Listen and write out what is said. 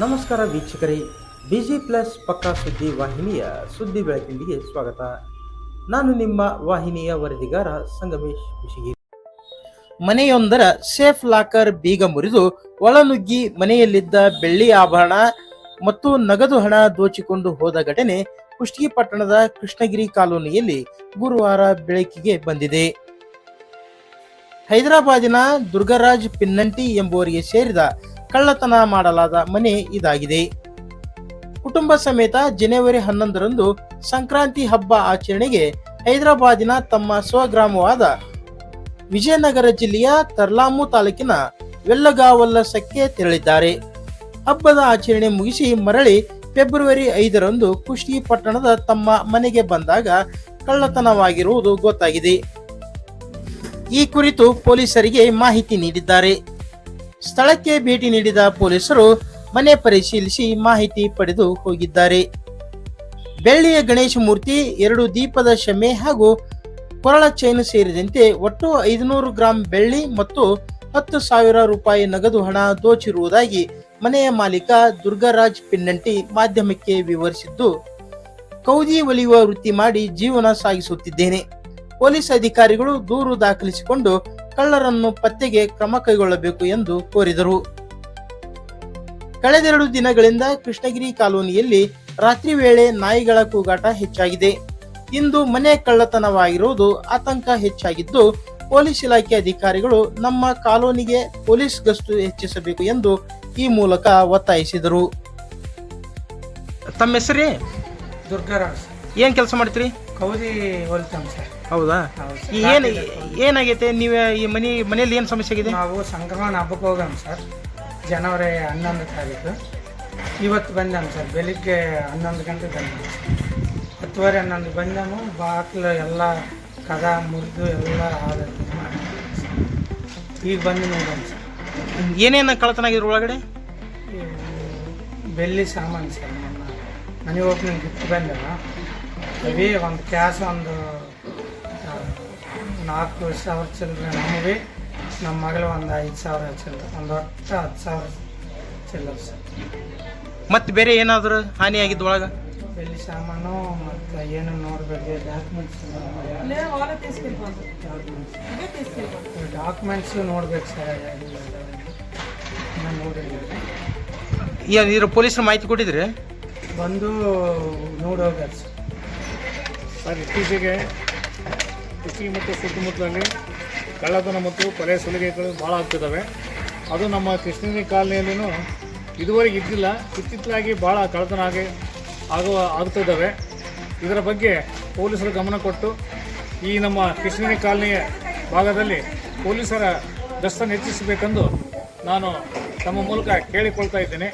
ನಮಸ್ಕಾರ ವೀಕ್ಷಕರೇ. Busy plus ಪಕ್ಕಾ ಸುದ್ದಿ ವಾಹಿನಿಯ ಸುದ್ದಿ ಬೆಳಕಿನಿಗೆ ಸ್ವಾಗತ. ನಾನು ನಿಮ್ಮ ವಾಹಿನಿಯ ವರದಿಗಾರ ಸಂಗಮೇಶ್ ಖುಷಿಗಿ ಮನೆಯೊಂದರ ಸೇಫ್ ಲಾಕರ್ ಬೀಗ ಮುರಿದು ಒಳನುಗ್ಗಿ ಮನೆಯಲ್ಲಿದ್ದ ಬೆಳ್ಳಿ ಆಭರಣ ಮತ್ತು ನಗದು ಹಣ ದೋಚಿಕೊಂಡು ಹೋದ ಘಟನೆ ಕುಷ್ಟಗಿ ಪಟ್ಟಣದ ಕೃಷ್ಣಗಿರಿ ಕಾಲೋನಿಯಲ್ಲಿ ಗುರುವಾರ ಬೆಳಕಿಗೆ ಬಂದಿದೆ. ಹೈದರಾಬಾದಿನ ದುರ್ಗರಾಜ್ ಪಿನ್ನಂಟಿ ಎಂಬುವರಿಗೆ ಸೇರಿದ ಕಳ್ಳತನ ಮಾಡಲಾದ ಮನೆ ಇದಾಗಿದೆ. ಕುಟುಂಬ ಸಮೇತ ಜನವರಿ ಹನ್ನೊಂದರಂದು ಸಂಕ್ರಾಂತಿ ಹಬ್ಬ ಆಚರಣೆಗೆ ಹೈದರಾಬಾದಿನ ತಮ್ಮ ಸ್ವಗ್ರಾಮವಾದ ವಿಜಯನಗರ ಜಿಲ್ಲೆಯ ತರ್ಲಾಮು ತಾಲೂಕಿನ ವೆಲ್ಲಗಾವಲ್ಲಸಕ್ಕೆ ತೆರಳಿದ್ದಾರೆ. ಹಬ್ಬದ ಆಚರಣೆ ಮುಗಿಸಿ ಮರಳಿ ಫೆಬ್ರವರಿ ಐದರಂದು ಕುಷ್ಟಿ ಪಟ್ಟಣದ ತಮ್ಮ ಮನೆಗೆ ಬಂದಾಗ ಕಳ್ಳತನವಾಗಿರುವುದು ಗೊತ್ತಾಗಿದೆ. ಈ ಕುರಿತು ಪೊಲೀಸರಿಗೆ ಮಾಹಿತಿ ನೀಡಿದ್ದಾರೆ. ಸ್ಥಳಕ್ಕೆ ಭೇಟಿ ನೀಡಿದ ಪೊಲೀಸರು ಮನೆ ಪರಿಶೀಲಿಸಿ ಮಾಹಿತಿ ಪಡೆದು ಹೋಗಿದ್ದಾರೆ. ಬೆಳ್ಳಿಯ ಗಣೇಶ ಮೂರ್ತಿ, ಎರಡು ದೀಪದ ಶಮೆ ಹಾಗೂ ಕೊರಳ ಚೈನ್ ಸೇರಿದಂತೆ ಒಟ್ಟು ಐದುನೂರು ಗ್ರಾಂ ಬೆಳ್ಳಿ ಮತ್ತು ಹತ್ತು ಸಾವಿರ ರೂಪಾಯಿ ನಗದು ಹಣ ದೋಚಿರುವುದಾಗಿ ಮನೆಯ ಮಾಲೀಕ ದುರ್ಗರಾಜ್ ಪಿನ್ನಂಟಿ ಮಾಧ್ಯಮಕ್ಕೆ ವಿವರಿಸಿದ್ದು, ಕೌದಿ ಒಲಿಯುವ ವೃತ್ತಿ ಮಾಡಿ ಜೀವನ ಸಾಗಿಸುತ್ತಿದ್ದೇನೆ. ಪೊಲೀಸ್ ಅಧಿಕಾರಿಗಳು ದೂರು ದಾಖಲಿಸಿಕೊಂಡು ಕಳ್ಳರನ್ನು ಪತ್ತೆಗೆ ಕ್ರಮ ಕೈಗೊಳ್ಳಬೇಕು ಎಂದು ಕೋರಿದರು. ಕಳೆದೆರಡು ದಿನಗಳಿಂದ ಕೃಷ್ಣಗಿರಿ ಕಾಲೋನಿಯಲ್ಲಿ ರಾತ್ರಿ ವೇಳೆ ನಾಯಿಗಳ ಕೂಗಾಟ ಹೆಚ್ಚಾಗಿದೆ. ಇಂದು ಮನೆ ಕಳ್ಳತನವಾಗಿರುವುದು ಆತಂಕ ಹೆಚ್ಚಾಗಿದ್ದು ಪೊಲೀಸ್ ಇಲಾಖೆ ಅಧಿಕಾರಿಗಳು ನಮ್ಮ ಕಾಲೋನಿಗೆ ಪೊಲೀಸ್ ಗಸ್ತು ಹೆಚ್ಚಿಸಬೇಕು ಎಂದು ಈ ಮೂಲಕ ಒತ್ತಾಯಿಸಿದರು. ತಮ್ಮ ಹೆಸರೇ? ದುರ್ಗರಾಜ್. ಏನ್ ಕೆಲಸ ಮಾಡ್ತೀರಿ? ಕೌದಿ ಹೊಲ್ತಾಂ ಸರ್. ಹೌದಾ? ಏನ್ ಏನಾಗೈತೆ? ನೀವು ಈ ಮನೆ ಮನೇಲಿ ಏನು ಸಮಸ್ಯೆ ಆಗಿದೆ? ನಾವು ಸಂಕ್ರಮಣ ಹಬ್ಬಕ್ಕೆ ಹೋಗಾಮ ಸರ್. ಜನವರಿ ಹನ್ನೊಂದು ತಾರೀಕು. ಇವತ್ತು ಬಂದಾಮ ಸರ್. ಬೆಳಿಗ್ಗೆ ಹನ್ನೊಂದು ಗಂಟೆ ಬಂದ ಹತ್ತುವರೆ ಹನ್ನೊಂದು ಬಂದಾము ಬಾಕ್ಲು ಎಲ್ಲ ಕದ ಮುರಿದು ಎಲ್ಲ ಆದ ಈಗ ಬಂದು ನೋಡೋಣ ಸರ್. ಏನೇನು ಕಳ್ಳತನ ಆಗಿದ್ರು ಒಳಗಡೆ? ಇವು ಬೆಳ್ಳಿ ಸಾಮಾನು ಸರ್. ಮನೆ ಓಪನಿಂಗ್ ಗಿಫ್ಟ್ ಬಂದಲ್ಲ ಅವೇ ಒಂದು ಕ್ಯಾಶ್ ಒಂದು ನಾಲ್ಕು ಸಾವಿರ ಚಿಲ್ಲರೆ ನಮಗೆ ನಮ್ಮ ಮಗಳು ಒಂದು ಐದು ಸಾವಿರ ಚಿಲ್ಲರೆ ಒಂದು ಒಟ್ಟು ಹತ್ತು ಸಾವಿರ ಚಿಲ್ಲರೆ ಸರ್. ಮತ್ತೆ ಬೇರೆ ಏನಾದರೂ ಹಾನಿ ಆಗಿದ್ದು ಒಳಗ? ಬೆಳ್ಳಿ ಸಾಮಾನು ಮತ್ತು ಏನು ನೋಡಬೇಕು ಡಾಕ್ಯುಮೆಂಟ್ಸ್ ಡಾಕ್ಯುಮೆಂಟ್ಸ್ ನೋಡ್ಬೇಕು. ಸರ್ ನಾನು ನೋಡಿಲ್ಲ. ಈ- ಇದ್ರ ಪೊಲೀಸರು ಮಾಹಿತಿ ಕೊಟ್ಟಿದ್ರಿ? ಬಂದು ನೋಡಿ ಹೋಗ್ಯಾರ ಸರ್. ಸರ್, ಇತ್ತೀಚೆಗೆ ಕೃಷಿ ಮತ್ತು ಸುತ್ತಮುತ್ತಲಲ್ಲಿ ಕಳ್ಳತನ ಮತ್ತು ಕೊಲೆ ಸುಲಿಗೆಗಳು ಭಾಳ ಆಗ್ತಿದ್ದಾವೆ. ಅದು ನಮ್ಮ ಕೃಷ್ಣಗಿರಿ ಕಾಲನಿಯಲ್ಲೂ ಇದುವರೆಗೆ ಇದ್ದಿಲ್ಲ. ಇತ್ತಿತ್ತಲಾಗಿ ಭಾಳ ಕಳ್ಳತನ ಆಗಿ ಆಗುವ ಆಗ್ತಿದ್ದಾವೆ. ಇದರ ಬಗ್ಗೆ ಪೊಲೀಸರು ಗಮನ ಕೊಟ್ಟು ಈ ನಮ್ಮ ಕೃಷ್ಣಗಿರಿ ಕಾಲನಿಯ ಭಾಗದಲ್ಲಿ ಪೊಲೀಸರ ಗಸ್ತನ್ನು ಹೆಚ್ಚಿಸಬೇಕೆಂದು ನಾನು ತಮ್ಮ ಮೂಲಕ ಕೇಳಿಕೊಳ್ತಾ ಇದ್ದೇನೆ.